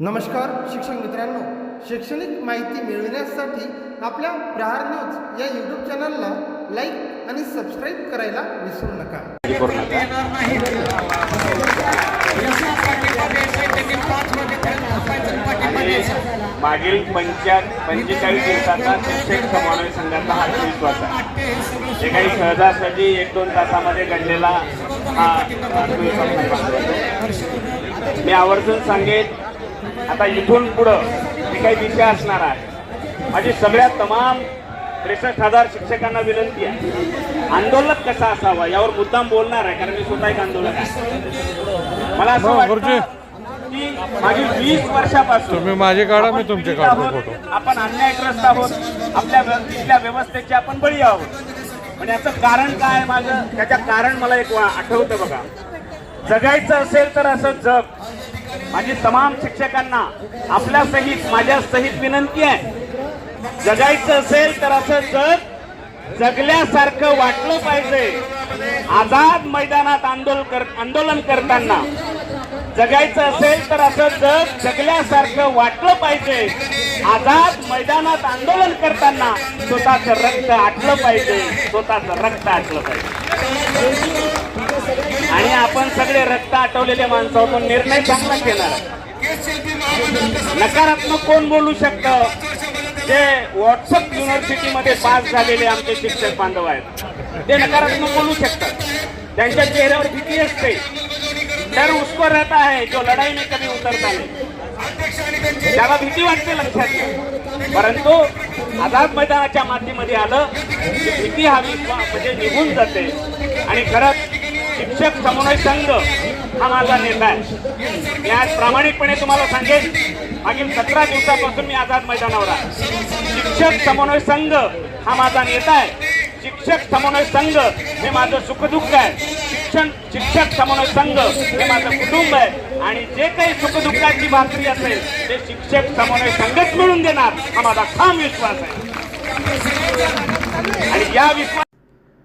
नमस्कार शिक्षक मित्रांनो. शैक्षणिक माहिती मिळविण्यासाठी आपल्या प्रहार न्यूज या यूट्यूब चॅनलला लाईक आणि सबस्क्राईब करायला विसरू नका. मागील पंचायत पंचेचाळीस दिवसाचा शिक्षक समन्वय संघाचा हा विश्वास आहे. जे काही सहजासहजी एक दोन तासामध्ये घडलेला हा मी आवर्जून सांगेन आता इथून पुढं जे काही दिशा असणार आहे. माझी सगळ्या तमाम त्रेसष्ट हजार शिक्षकांना विनंती आहे. आंदोलक कसा असावा यावर मुद्दाम बोलणार आहे कारण मी स्वतः एक आंदोलक आहे. मला असं गुरुजी. वाटतं की मागील वीस वर्षापासून तुम्ही माझे काढा, मी आपण तुमचे काढतो फोटो. आपण अन्यायग्रस्त आहोत आपल्या इथल्या व्यवस्थेचे आपण बळी आहोत. पण याचं कारण काय माझं? त्याच्या कारण मला एक आठवतं बघा. जगायचं असेल तर असं जग. माझी तमाम शिक्षकांना आपल्या सहित माझ्या सहित विनंती आहे. जगायचं असेल तर असं जग जगल्यासारखं वाटलं पाहिजे. आझाद मैदानात आंदोलन कर आंदोलन करताना जगायचं असेल तर असं जग जगल्यासारखं वाटलं पाहिजे. आझाद मैदानात आंदोलन करताना स्वतःचं रक्त आटलं पाहिजे. स्वतःचं रक्त आटलं पाहिजे. आणि सगळे रक्त आटवलेले माणसं आपण निर्णय चांगला घेणार. नकारात्मक कोण बोलू शकतं? जे व्हॉट्सअप युनिव्हर्सिटीमध्ये पास झालेले आमचे शिक्षक बांधव आहेत. ते नकारात्मक बोलू शकतात. त्यांच्या चेहऱ्यावर भीती असते. तर उसको रहता है जो लढाई में कभी उतरता नाही. त्याला भीती वाटते लक्षात घ्या. परंतु आझाद मैदानाच्या मातीमध्ये आलं की भीती हवी म्हणजे निघून जाते. आणि खरंच शिक्षक समन्वय संघ हा माझा नेता आहे. मी आज प्रामाणिकपणे तुम्हाला सांगेन मागील सतरा दिवसापासून मी आझाद मैदानावर आहे. शिक्षक समन्वय संघ हा माझा नेता आहे. शिक्षक समन्वय संघ हे माझं सुखदुःख आहे. शिक्षण शिक्षक समन्वय संघ हे माझं कुटुंब आहे. आणि जे काही सुखदुःखाची भाकरी असेल ते शिक्षक समन्वय संघच मिळून देणार हा माझा ठाम विश्वास आहे. आणि या विश्वास